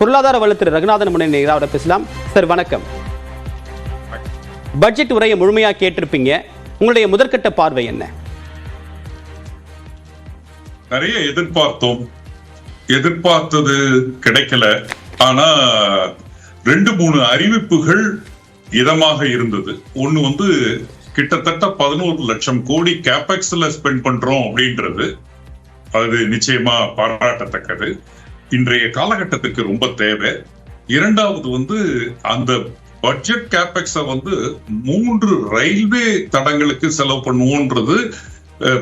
பொருளாதார வல்லுநர் ரகுநாதன் முன்னணி அவரை பேசலாம். சார் வணக்கம். பட்ஜெட் உரையை முழுமையாக கேட்டிருப்பீங்க. உங்களுடைய முதற்கட்ட பார்வை என்ன? நிறைய எதிர்பார்த்தோம். எதிர்பார்த்தது கிடைக்கல. ஆனா ரெண்டு மூணு அறிவிப்புகள் இதமாக இருந்தது. ஒண்ணு வந்து கிட்டத்தட்ட பதினோரு லட்சம் கோடி கேபெக்ஸ்ல ஸ்பெண்ட் பண்றோம் அப்படின்றது. அது நிச்சயமா பாராட்டத்தக்கது. இன்றைய காலகட்டத்துக்கு ரொம்ப தேவை. இரண்டாவது வந்து அந்த பட்ஜெட் கேபெக்ஸை வந்து மூன்று ரயில்வே தடங்களுக்கு செலவு பண்ணுவோன்றது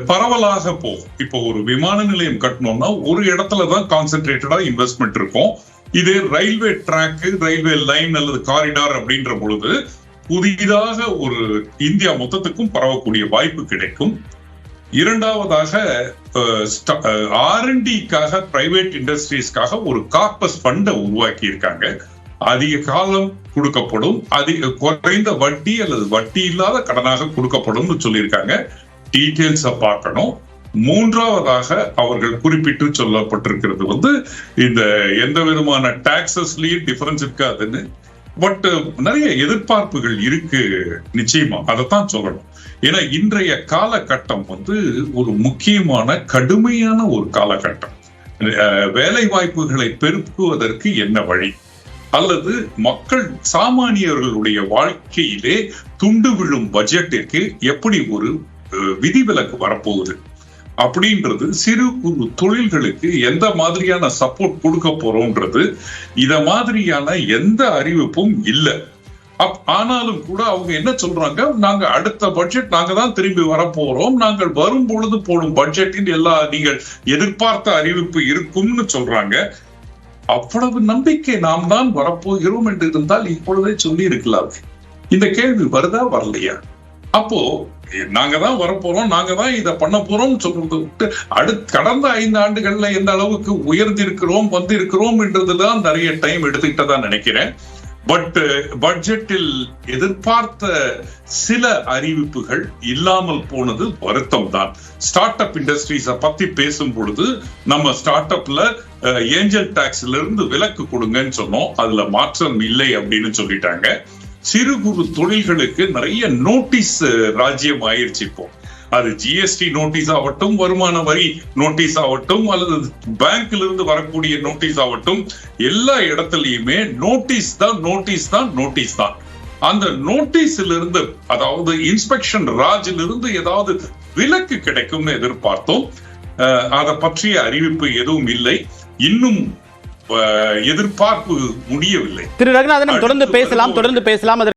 பரவலாக போகும். இப்போ ஒரு விமான நிலையம் கட்டணும்னா ஒரு இடத்துல தான் கான்சென்ட்ரேட்டடா இன்வெஸ்ட்மெண்ட் இருக்கும். இதே ரயில்வே ட்ராக் ரயில்வே லைன் அல்லது காரிடார் அப்படின்ற பொழுது புதிதாக ஒரு இந்தியா மொத்தத்துக்கும் பரவக்கூடிய வாய்ப்பு கிடைக்கும். இரண்டாவதாக ஆர்என்டிக்காக பிரைவேட் இண்டஸ்ட்ரீஸ்க்காக ஒரு கார்பஸ் ஃபண்டை உருவாக்கி இருக்காங்க அதிக காலம் கொடுக்கப்படும். அதிக குறைந்த வட்டி அல்லது வட்டி இல்லாத கடனாக கொடுக்கப்படும்னு சொல்லியிருக்காங்க. டீட்டெயில்ஸை பார்க்கணும். மூன்றாவதாக அவர்கள் குறிப்பிட்டு சொல்லப்பட்டிருக்கிறது வந்து இந்த எந்த விதமான டாக்ஸஸ்லயும் டிஃபரன்ஸ் இருக்காதுன்னு பட் uh, நிறைய எதிர்பார்ப்புகள் இருக்கு. நிச்சயமா அதைத்தான் சொல்லணும். ஏன்னா இன்றைய காலகட்டம் வந்து ஒரு முக்கியமான கடுமையான ஒரு காலகட்டம். வேலை வாய்ப்புகளை பெருக்குவதற்கு என்ன வழி? அல்லது மக்கள் சாமானியர்களுடைய வாழ்க்கையிலே துண்டு விழும் பட்ஜெட்டிற்கு எப்படி ஒரு விதிவிலக்கு வரப்போகுது? அப்படின்றது சிறு குறு தொழில்களுக்கு எந்த மாதிரியான சப்போர்ட் கொடுக்க போறோம்ன்றது இத மாதிரியான எந்த அறிவிப்பும் இல்லை. அப்- ஆனாலும் கூட அவங்க என்ன சொல்றாங்க? நாங்க அடுத்த பட்ஜெட் நாங்க தான் திரும்பி வர போறோம். நாங்கள் வரும் பொழுது போடும் பட்ஜெட்டின் எல்லா நீங்கள் எதிர்பார்த்த அறிவிப்பு இருக்கும்னு சொல்றாங்க. அவ்வளவு நம்பிக்கை நாம் தான் வரப்போகிறோம் என்று இருந்தால் இப்பொழுதே சொல்லி இருக்கலாம். இந்த கேள்வி வருதா வரலையா? அப்போ நாங்க தான் வரப்போறோம் நாங்க தான் இதை பண்ண போறோம் சொல்றது விட்டு அடுத்து கடந்த ஐந்து ஆண்டுகள்ல எந்த அளவுக்கு உயர்ந்திருக்கிறோம் வந்திருக்கிறோம் என்றதுதான் நிறைய டைம் எடுத்துக்கிட்டதா நினைக்கிறேன். பட் பட்ஜெட்டில் எதிர்பார்த்த சில அறிவிப்புகள் இல்லாமல் போனது வருத்தம் தான் ஸ்டார்ட் அப் இண்டஸ்ட்ரீஸ பத்தி பேசும் பொழுது நம்ம ஸ்டார்ட் அப்ல ஏஞ்சல் டாக்ஸ்ல இருந்து விலக்கு கொடுங்கன்னு சொன்னோம். அதுல மாற்றம் இல்லை அப்படின்னு சொல்லிட்டாங்க. சிறு குறு தொழில்களுக்கு நிறைய நோட்டீஸ் ராஜ்யம் ஆயிருச்சு இப்போ. அது ஜிஎஸ்டி நோட்டீஸ் ஆகட்டும் வருமான வரி நோட்டீஸ் ஆகட்டும் அல்லது பேங்க்ல இருந்து வரக்கூடிய நோட்டீஸ் ஆகட்டும் எல்லா இடத்துலயுமே நோட்டீஸ் தான் நோட்டீஸ் தான் நோட்டீஸ் தான். அந்த நோட்டீஸ்ல இருந்து அதாவது இன்ஸ்பெக்ஷன் ராஜ்ல இருந்து ஏதாவது விலக்கு கிடைக்கும்னு எதிர்பார்த்தோம். அஹ், அதை பற்றிய அறிவிப்பு எதுவும் இல்லை. இன்னும் எதிர்பார்ப்பு முடியவில்லை. திரு ரகுநாதன் தொடர்ந்து பேசலாம் தொடர்ந்து பேசலாம். அதற்கு